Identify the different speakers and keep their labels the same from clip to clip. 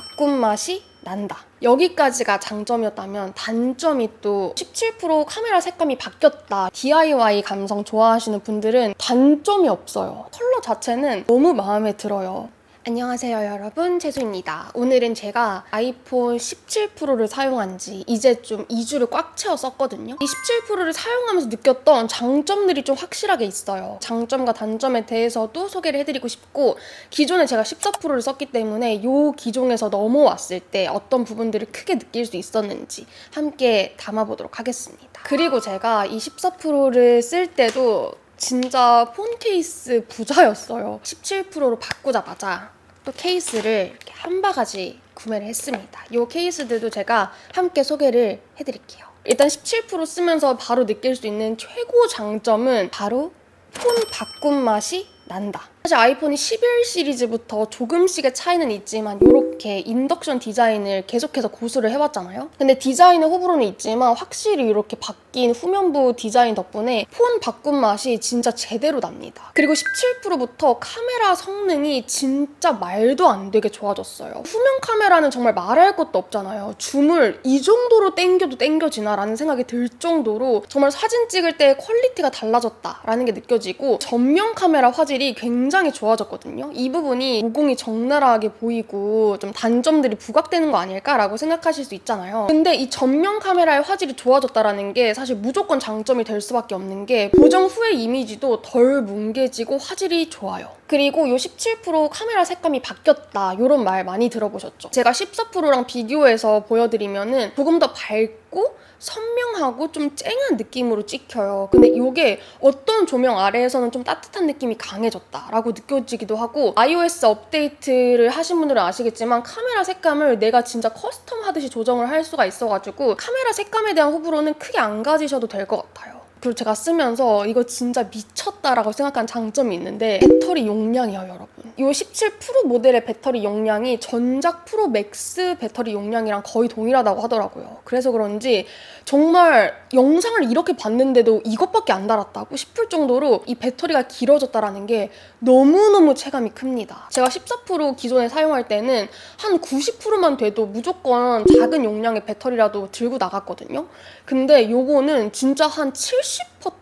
Speaker 1: 바꾼 맛이 난다. 여기까지가 장점이었다면 단점이 또 17% 카메라 색감이 바뀌었다. DIY 감성 좋아하시는 분들은 단점이 없어요. 컬러 자체는 너무 마음에 들어요. 안녕하세요 여러분 채수입니다. 오늘은 제가 아이폰 17 프로를 사용한 지 이제 좀 2주를 꽉 채워 썼거든요. 이 17 프로를 사용하면서 느꼈던 장점들이 좀 확실하게 있어요. 장점과 단점에 대해서도 소개를 해드리고 싶고 기존에 제가 14 프로를 썼기 때문에 이 기종에서 넘어왔을 때 어떤 부분들을 크게 느낄 수 있었는지 함께 담아보도록 하겠습니다. 그리고 제가 이 14 프로를 쓸 때도 진짜 폰 케이스 부자였어요. 17%로 바꾸자마자 또 케이스를 이렇게 한 바가지 구매를 했습니다. 이 케이스들도 제가 함께 소개를 해드릴게요. 일단 17% 쓰면서 바로 느낄 수 있는 최고 장점은 바로 폰 바꾼 맛이 난다. 사실 아이폰이 11 시리즈부터 조금씩의 차이는 있지만 이렇게 인덕션 디자인을 계속해서 고수를 해왔잖아요. 근데 디자인은 호불호는 있지만 확실히 이렇게 바뀐 후면부 디자인 덕분에 폰 바꾼 맛이 진짜 제대로 납니다. 그리고 17%부터 카메라 성능이 진짜 말도 안 되게 좋아졌어요. 후면 카메라는 정말 말할 것도 없잖아요. 줌을 이 정도로 땡겨도 땡겨지나라는 생각이 들 정도로 정말 사진 찍을 때 퀄리티가 달라졌다라는 게 느껴지고 전면 카메라 화질이 굉장히 좋아졌거든요. 이 부분이 모공이 적나라하게 보이고 좀 단점들이 부각되는 거 아닐까라고 생각하실 수 있잖아요. 근데 이 전면 카메라의 화질이 좋아졌다라는 게 사실 무조건 장점이 될 수밖에 없는 게 보정 후의 이미지도 덜 뭉개지고 화질이 좋아요. 그리고 이17% 카메라 색감이 바뀌었다 이런 말 많이 들어보셨죠? 제가 14%랑 비교해서 보여드리면은 조금 더 밝고 선명하고 좀 쨍한 느낌으로 찍혀요. 근데 이게 어떤 조명 아래에서는 좀 따뜻한 느낌이 강해졌다라고 느껴지기도 하고 iOS 업데이트를 하신 분들은 아시겠지만 카메라 색감을 내가 진짜 커스텀 하듯이 조정을 할 수가 있어가지고 카메라 색감에 대한 호불호는 크게 안 가지셔도 될 것 같아요. 그리고 제가 쓰면서 이거 진짜 미쳤다라고 생각한 장점이 있는데 배터리 용량이에요, 여러분. 이 17 프로 모델의 배터리 용량이 전작 프로 맥스 배터리 용량이랑 거의 동일하다고 하더라고요. 그래서 그런지 정말 영상을 이렇게 봤는데도 이것밖에 안 달았다고 싶을 정도로 이 배터리가 길어졌다라는 게 너무너무 체감이 큽니다. 제가 14% 기존에 사용할 때는 한 90%만 돼도 무조건 작은 용량의 배터리라도 들고 나갔거든요. 근데 요거는 진짜 한70%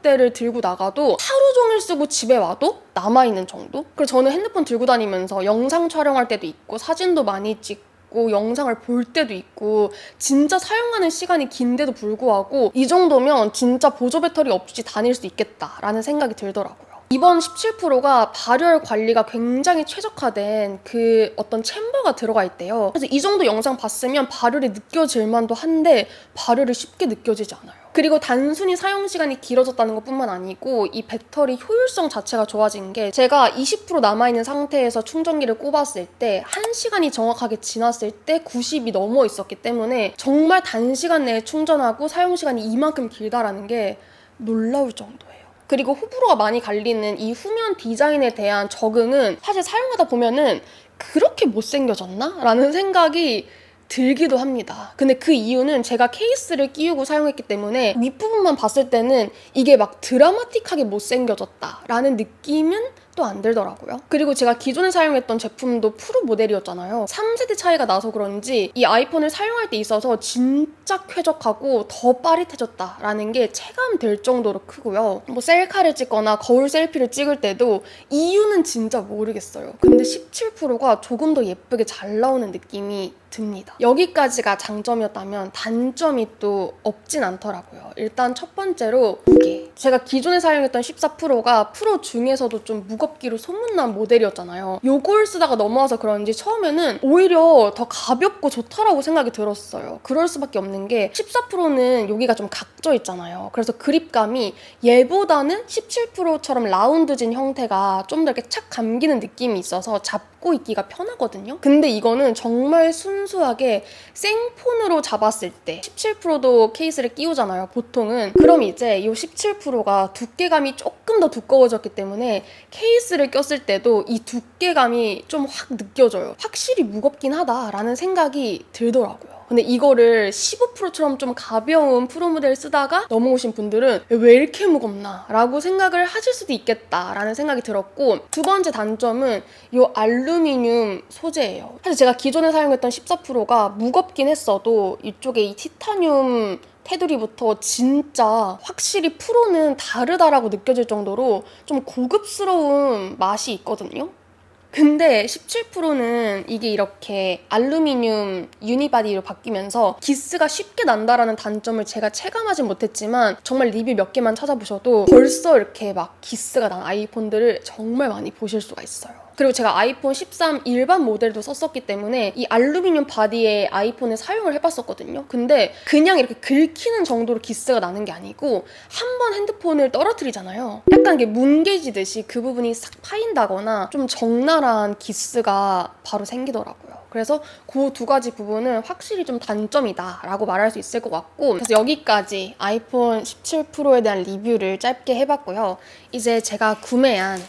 Speaker 1: 대를 들고 나가도 하루 종일 쓰고 집에 와도 남아있는 정도? 그래서 저는 핸드폰 들고 다니면서 영상 촬영할 때도 있고 사진도 많이 찍고 영상을 볼 때도 있고 진짜 사용하는 시간이 긴데도 불구하고 이 정도면 진짜 보조 배터리 없이 다닐 수 있겠다라는 생각이 들더라고요. 이번 17%가 발열 관리가 굉장히 최적화된 그 어떤 챔버가 들어가 있대요. 그래서 이 정도 영상 봤으면 발열이 느껴질 만도 한데 발열이 쉽게 느껴지지 않아요. 그리고 단순히 사용 시간이 길어졌다는 것뿐만 아니고 이 배터리 효율성 자체가 좋아진 게 제가 20% 남아있는 상태에서 충전기를 꼽았을 때 1시간이 정확하게 지났을 때 90이 넘어 있었기 때문에 정말 단시간 내에 충전하고 사용 시간이 이만큼 길다라는 게 놀라울 정도예요. 그리고 호불호가 많이 갈리는 이 후면 디자인에 대한 적응은 사실 사용하다 보면은 그렇게 못생겨졌나? 라는 생각이 들기도 합니다. 근데 그 이유는 제가 케이스를 끼우고 사용했기 때문에 윗부분만 봤을 때는 이게 막 드라마틱하게 못생겨졌다라는 느낌은 또안 들더라고요. 그리고 제가 기존에 사용했던 제품도 프로 모델이었잖아요. 3세대 차이가 나서 그런지 이 아이폰을 사용할 때 있어서 진짜 쾌적하고 더 빠릿해졌다라는 게 체감될 정도로 크고요. 뭐 셀카를 찍거나 거울 셀피를 찍을 때도 이유는 진짜 모르겠어요. 근데 17%가 조금 더 예쁘게 잘 나오는 느낌이 듭니다. 여기까지가 장점이었다면 단점이 또 없진 않더라고요. 일단 첫 번째로 무게. 제가 기존에 사용했던 14%가 프로 중에서도 좀 무겁기로 소문난 모델이었잖아요. 요걸 쓰다가 넘어와서 그런지 처음에는 오히려 더 가볍고 좋다라고 생각이 들었어요. 그럴 수밖에 없는 게 14%는 여기가 좀 각져 있잖아요. 그래서 그립감이 얘보다는 17%처럼 라운드진 형태가 좀 더 이렇게 착 감기는 느낌이 있어서 잡고 있기가 편하거든요. 근데 이거는 정말 순수하게 생폰으로 잡았을 때 17%도 케이스를 끼우잖아요. 보통은 그럼 이제 이 17%가 두께감이 조금 더 두꺼워졌기 때문에 케이스를 꼈을 때도 이 두께감이 좀 확 느껴져요. 확실히 무겁긴 하다라는 생각이 들더라고요. 근데 이거를 15%처럼 좀 가벼운 프로 모델 쓰다가 넘어오신 분들은 왜 이렇게 무겁나? 라고 생각을 하실 수도 있겠다라는 생각이 들었고 두 번째 단점은 이 알루미늄 소재예요. 사실 제가 기존에 사용했던 14%가 무겁긴 했어도 이쪽에 이 티타늄 테두리부터 진짜 확실히 프로는 다르다라고 느껴질 정도로 좀 고급스러운 맛이 있거든요. 근데 17%는 이게 이렇게 알루미늄 유니바디로 바뀌면서 기스가 쉽게 난다라는 단점을 제가 체감하진 못했지만 정말 리뷰 몇 개만 찾아보셔도 벌써 이렇게 막 기스가 난 아이폰들을 정말 많이 보실 수가 있어요. 그리고 제가 아이폰 13 일반 모델도 썼었기 때문에 이 알루미늄 바디의 아이폰을 사용을 해봤었거든요. 근데 그냥 이렇게 긁히는 정도로 기스가 나는 게 아니고 한 번 핸드폰을 떨어뜨리잖아요. 약간 이게 뭉개지듯이 그 부분이 싹 파인다거나 좀 적나라한 기스가 바로 생기더라고요. 그래서 그 두 가지 부분은 확실히 좀 단점이다라고 말할 수 있을 것 같고 그래서 여기까지 아이폰 17 프로에 대한 리뷰를 짧게 해봤고요. 이제 제가 구매한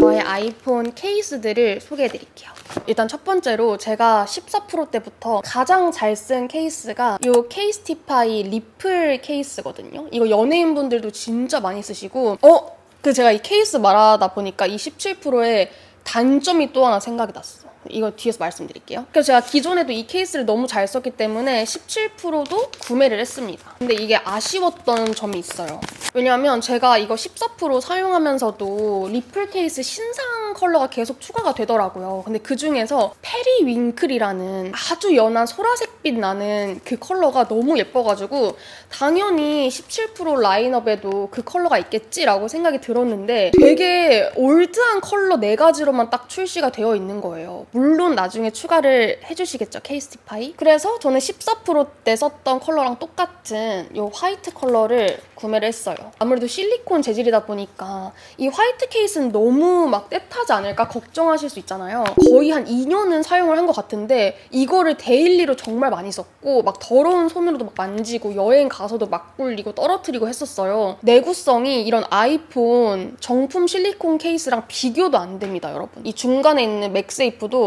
Speaker 1: 저의 아이폰 케이스들을 소개해 드릴게요. 일단 첫 번째로 제가 14 프로 때부터 가장 잘 쓴 케이스가 이 케이스티파이 리플 케이스거든요. 이거 연예인분들도 진짜 많이 쓰시고 어? 그 제가 이 케이스 말하다 보니까 이 17 프로의 단점이 또 하나 생각이 났어. 이거 뒤에서 말씀드릴게요. 그래서 제가 기존에도 이 케이스를 너무 잘 썼기 때문에 17%도 구매를 했습니다. 근데 이게 아쉬웠던 점이 있어요. 왜냐하면 제가 이거 14% 사용하면서도 리플 케이스 신상 컬러가 계속 추가가 되더라고요. 근데 그 중에서 페리 윙클이라는 아주 연한 소라색빛 나는 그 컬러가 너무 예뻐가지고 당연히 17% 라인업에도 그 컬러가 있겠지라고 생각이 들었는데 되게 올드한 컬러 네 가지로만 딱 출시가 되어 있는 거예요. 물론 나중에 추가를 해주시겠죠, 케이스티파이. 그래서 저는 14%때 썼던 컬러랑 똑같은 이 화이트 컬러를 구매를 했어요. 아무래도 실리콘 재질이다 보니까 이 화이트 케이스는 너무 막 때타지 않을까 걱정하실 수 있잖아요. 거의 한 2년은 사용을 한 것 같은데 이거를 데일리로 정말 많이 썼고 막 더러운 손으로도 막 만지고 여행 가서도 막 굴리고 떨어뜨리고 했었어요. 내구성이 이런 아이폰 정품 실리콘 케이스랑 비교도 안 됩니다, 여러분. 이 중간에 있는 맥세이프도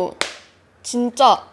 Speaker 1: 진짜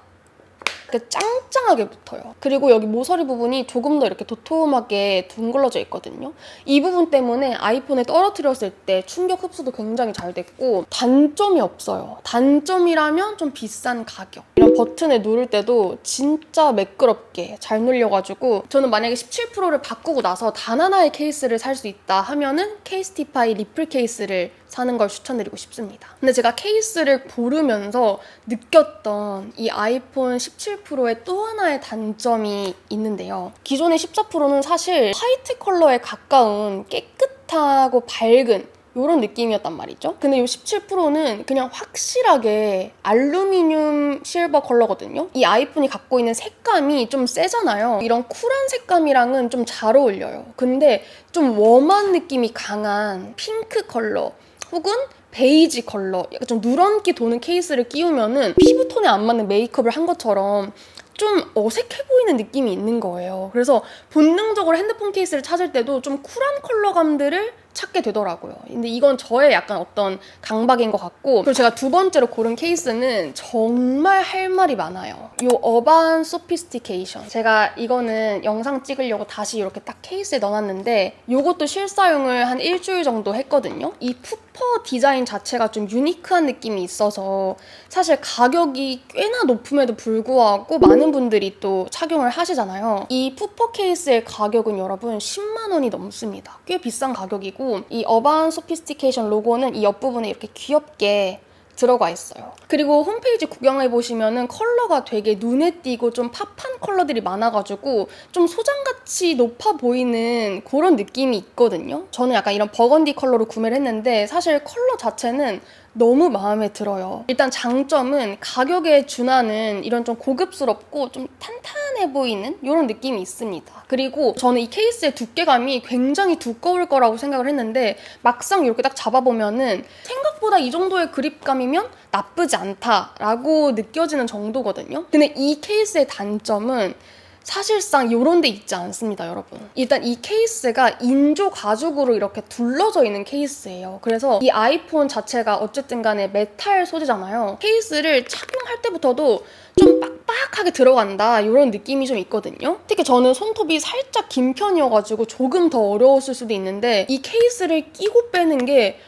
Speaker 1: 짱짱하게 붙어요. 그리고 여기 모서리 부분이 조금 더 이렇게 도톰하게 둥글러져 있거든요. 이 부분 때문에 아이폰에 떨어뜨렸을 때 충격 흡수도 굉장히 잘 됐고 단점이 없어요. 단점이라면 좀 비싼 가격. 이런 버튼을 누를 때도 진짜 매끄럽게 잘 눌려가지고 저는 만약에 17%를 바꾸고 나서 단 하나의 케이스를 살 수 있다 하면은 케이스티파이 리플 케이스를 사는 걸 추천드리고 싶습니다. 근데 제가 케이스를 고르면서 느꼈던 이 아이폰 17%의 또 하나의 단점이 있는데요. 기존의 14%는 사실 화이트 컬러에 가까운 깨끗하고 밝은 이런 느낌이었단 말이죠. 근데 이 17%는 그냥 확실하게 알루미늄 실버 컬러거든요. 이 아이폰이 갖고 있는 색감이 좀 세잖아요. 이런 쿨한 색감이랑은 좀 잘 어울려요. 근데 좀 웜한 느낌이 강한 핑크 컬러 혹은 베이지 컬러, 약간 좀 누런기 도는 케이스를 끼우면은 피부톤에 안 맞는 메이크업을 한 것처럼 좀 어색해 보이는 느낌이 있는 거예요. 그래서 본능적으로 핸드폰 케이스를 찾을 때도 좀 쿨한 컬러감들을 찾게 되더라고요. 근데 이건 저의 약간 어떤 강박인 것 같고 그리고 제가 두 번째로 고른 케이스는 정말 할 말이 많아요. 이 어반 소피스티케이션 제가 이거는 영상 찍으려고 다시 이렇게 딱 케이스에 넣어놨는데 이것도 실사용을 한 일주일 정도 했거든요. 이 푸퍼 디자인 자체가 좀 유니크한 느낌이 있어서 사실 가격이 꽤나 높음에도 불구하고 많은 분들이 또 착용을 하시잖아요. 이 푸퍼 케이스의 가격은 여러분 10만 원이 넘습니다. 꽤 비싼 가격이고 이 어반 소피스티케이션 로고는 이 옆부분에 이렇게 귀엽게 들어가 있어요. 그리고 홈페이지 구경해 보시면은 컬러가 되게 눈에 띄고 좀 팝한 컬러들이 많아가지고 좀 소장가치 높아 보이는 그런 느낌이 있거든요. 저는 약간 이런 버건디 컬러로 구매를 했는데 사실 컬러 자체는 너무 마음에 들어요. 일단 장점은 가격에 준하는 이런 좀 고급스럽고 좀 탄탄해 보이는 이런 느낌이 있습니다. 그리고 저는 이 케이스의 두께감이 굉장히 두꺼울 거라고 생각을 했는데 막상 이렇게 딱 잡아보면은 생각보다 이 정도의 그립감이면 나쁘지 않다라고 느껴지는 정도거든요. 근데 이 케이스의 단점은 사실상 이런 데 있지 않습니다, 여러분. 일단 이 케이스가 인조 가죽으로 이렇게 둘러져 있는 케이스예요. 그래서 이 아이폰 자체가 어쨌든 간에 메탈 소재잖아요. 케이스를 착용할 때부터도 좀 빡빡하게 들어간다 이런 느낌이 좀 있거든요. 특히 저는 손톱이 살짝 긴 편이어가지고 조금 더 어려웠을 수도 있는데 이 케이스를 끼고 빼는 게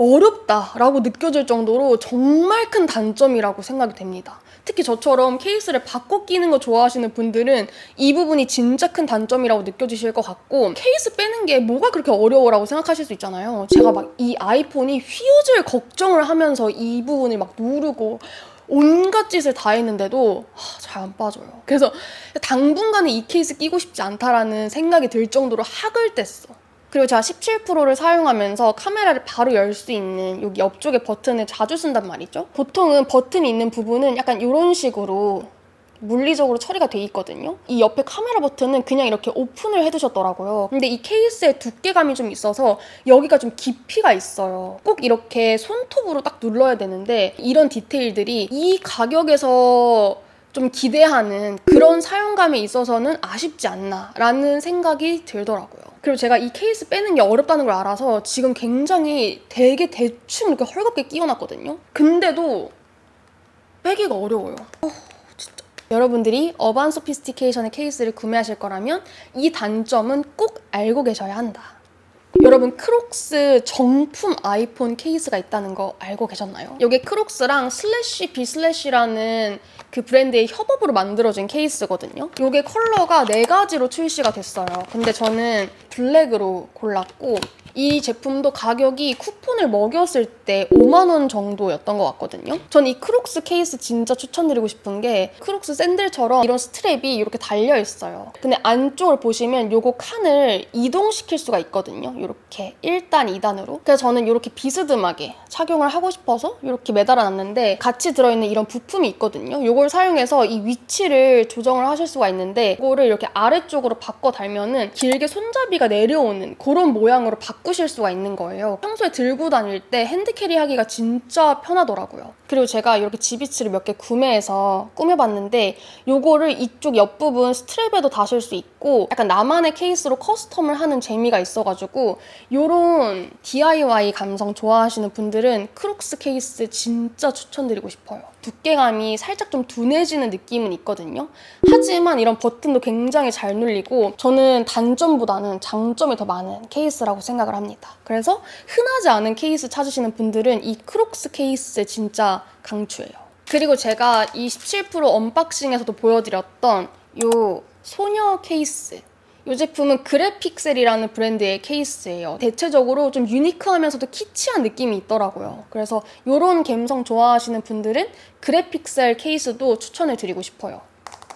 Speaker 1: 어렵다라고 느껴질 정도로 정말 큰 단점이라고 생각이 됩니다. 특히 저처럼 케이스를 바꿔 끼는 거 좋아하시는 분들은 이 부분이 진짜 큰 단점이라고 느껴지실 것 같고 케이스 빼는 게 뭐가 그렇게 어려워라고 생각하실 수 있잖아요. 제가 막 이 아이폰이 휘어질 걱정을 하면서 이 부분을 막 누르고 온갖 짓을 다 했는데도 잘 안 빠져요. 그래서 당분간은 이 케이스 끼고 싶지 않다라는 생각이 들 정도로 학을 뗐어. 그리고 제가 17%를 사용하면서 카메라를 바로 열 수 있는 여기 옆쪽에 버튼을 자주 쓴단 말이죠. 보통은 버튼이 있는 부분은 약간 이런 식으로 물리적으로 처리가 돼 있거든요. 이 옆에 카메라 버튼은 그냥 이렇게 오픈을 해두셨더라고요. 근데 이 케이스의 두께감이 좀 있어서 여기가 좀 깊이가 있어요. 꼭 이렇게 손톱으로 딱 눌러야 되는데 이런 디테일들이 이 가격에서 좀 기대하는 그런 사용감에 있어서는 아쉽지 않나라는 생각이 들더라고요. 그리고 제가 이 케이스 빼는 게 어렵다는 걸 알아서 지금 굉장히 되게 대충 이렇게 헐겁게 끼워놨거든요. 근데도 빼기가 어려워요. 어, 진짜. 여러분들이 어반 소피스티케이션의 케이스를 구매하실 거라면 이 단점은 꼭 알고 계셔야 한다. 여러분 크록스 정품 아이폰 케이스가 있다는 거 알고 계셨나요? 이게 크록스랑 슬래시 비 슬래시라는 그 브랜드의 협업으로 만들어진 케이스거든요. 이게 컬러가 네 가지로 출시가 됐어요. 근데 저는 블랙으로 골랐고 이 제품도 가격이 쿠폰을 먹였을 때 5만 원 정도였던 것 같거든요. 전 이 크록스 케이스 진짜 추천드리고 싶은 게 크록스 샌들처럼 이런 스트랩이 이렇게 달려 있어요. 근데 안쪽을 보시면 요거 칸을 이동시킬 수가 있거든요. 이렇게 1단, 2단으로. 그래서 저는 이렇게 비스듬하게 착용을 하고 싶어서 이렇게 매달아 놨는데 같이 들어있는 이런 부품이 있거든요. 요걸 사용해서 이 위치를 조정을 하실 수가 있는데 이거를 이렇게 아래쪽으로 바꿔 달면은 길게 손잡이가 내려오는 그런 모양으로 바꾸실 수가 있는 거예요. 평소에 들고 다닐 때 핸드캐리 하기가 진짜 편하더라고요. 그리고 제가 이렇게 지비치를 몇 개 구매해서 꾸며봤는데 요거를 이쪽 옆부분 스트랩에도 다실 수 있고 약간 나만의 케이스로 커스텀을 하는 재미가 있어가지고 요런 DIY 감성 좋아하시는 분들은 크록스 케이스 진짜 추천드리고 싶어요. 두께감이 살짝 좀 둔해지는 느낌은 있거든요. 하지만 이런 버튼도 굉장히 잘 눌리고 저는 단점보다는 장점이 더 많은 케이스라고 생각을 합니다. 그래서 흔하지 않은 케이스 찾으시는 분들은 이 크록스 케이스 진짜 강추예요. 그리고 제가 이 17% 언박싱에서도 보여드렸던 이 소녀 케이스 이 제품은 그래픽셀이라는 브랜드의 케이스예요. 대체적으로 좀 유니크하면서도 키치한 느낌이 있더라고요. 그래서 이런 감성 좋아하시는 분들은 그래픽셀 케이스도 추천을 드리고 싶어요.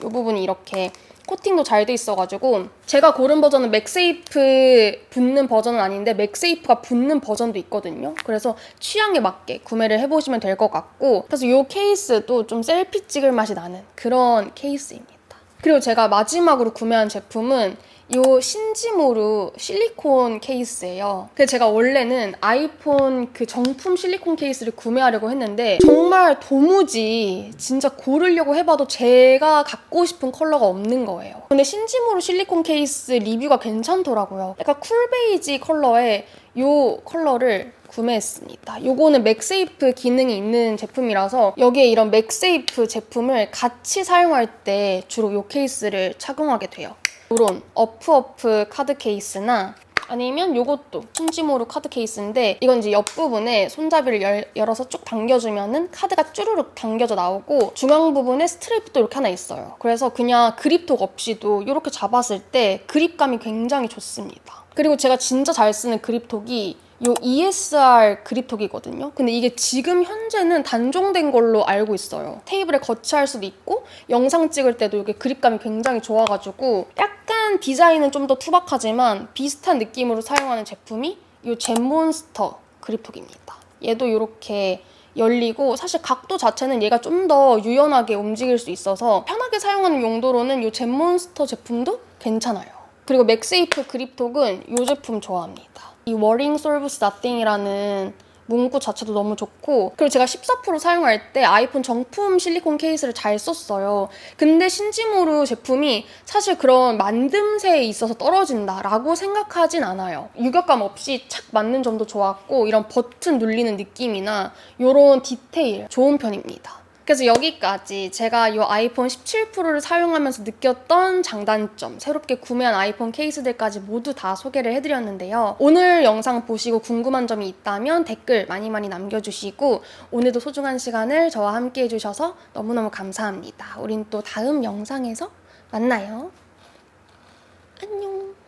Speaker 1: 이 부분이 이렇게 코팅도 잘 돼 있어가지고 제가 고른 버전은 맥세이프 붙는 버전은 아닌데 맥세이프가 붙는 버전도 있거든요. 그래서 취향에 맞게 구매를 해보시면 될 것 같고 그래서 이 케이스도 좀 셀피 찍을 맛이 나는 그런 케이스입니다. 그리고 제가 마지막으로 구매한 제품은 이 신지모루 실리콘 케이스예요. 그 제가 원래는 아이폰 그 정품 실리콘 케이스를 구매하려고 했는데 정말 도무지 진짜 고르려고 해봐도 제가 갖고 싶은 컬러가 없는 거예요. 근데 신지모루 실리콘 케이스 리뷰가 괜찮더라고요. 약간 쿨베이지 컬러의 이 컬러를 구매했습니다. 요거는 맥세이프 기능이 있는 제품이라서 여기에 이런 맥세이프 제품을 같이 사용할 때 주로 이 케이스를 착용하게 돼요. 이런 어프어프 카드 케이스나 아니면 이것도 신지모루 카드 케이스인데 이건 이제 옆부분에 손잡이를 열, 열어서 쭉 당겨주면은 카드가 쭈루룩 당겨져 나오고 중앙 부분에 스트랩도 이렇게 하나 있어요. 그래서 그냥 그립톡 없이도 이렇게 잡았을 때 그립감이 굉장히 좋습니다. 그리고 제가 진짜 잘 쓰는 그립톡이 요 ESR 그립톡이거든요. 근데 이게 지금 현재는 단종된 걸로 알고 있어요. 테이블에 거치할 수도 있고 영상 찍을 때도 이게 그립감이 굉장히 좋아가지고 약간 디자인은 좀 더 투박하지만 비슷한 느낌으로 사용하는 제품이 이 젠몬스터 그립톡입니다. 얘도 이렇게 열리고 사실 각도 자체는 얘가 좀 더 유연하게 움직일 수 있어서 편하게 사용하는 용도로는 이 젠몬스터 제품도 괜찮아요. 그리고 맥세이프 그립톡은 이 제품 좋아합니다. 이 Worrying Solves Nothing이라는 문구 자체도 너무 좋고 그리고 제가 14% 사용할 때 아이폰 정품 실리콘 케이스를 잘 썼어요. 근데 신지모루 제품이 사실 그런 만듦새에 있어서 떨어진다라고 생각하진 않아요. 유격감 없이 착 맞는 점도 좋았고 이런 버튼 눌리는 느낌이나 이런 디테일 좋은 편입니다. 그래서 여기까지 제가 이 아이폰 17 프로를 사용하면서 느꼈던 장단점, 새롭게 구매한 아이폰 케이스들까지 모두 다 소개를 해드렸는데요. 오늘 영상 보시고 궁금한 점이 있다면 댓글 많이 많이 남겨주시고 오늘도 소중한 시간을 저와 함께 해주셔서 너무너무 감사합니다. 우린 또 다음 영상에서 만나요. 안녕.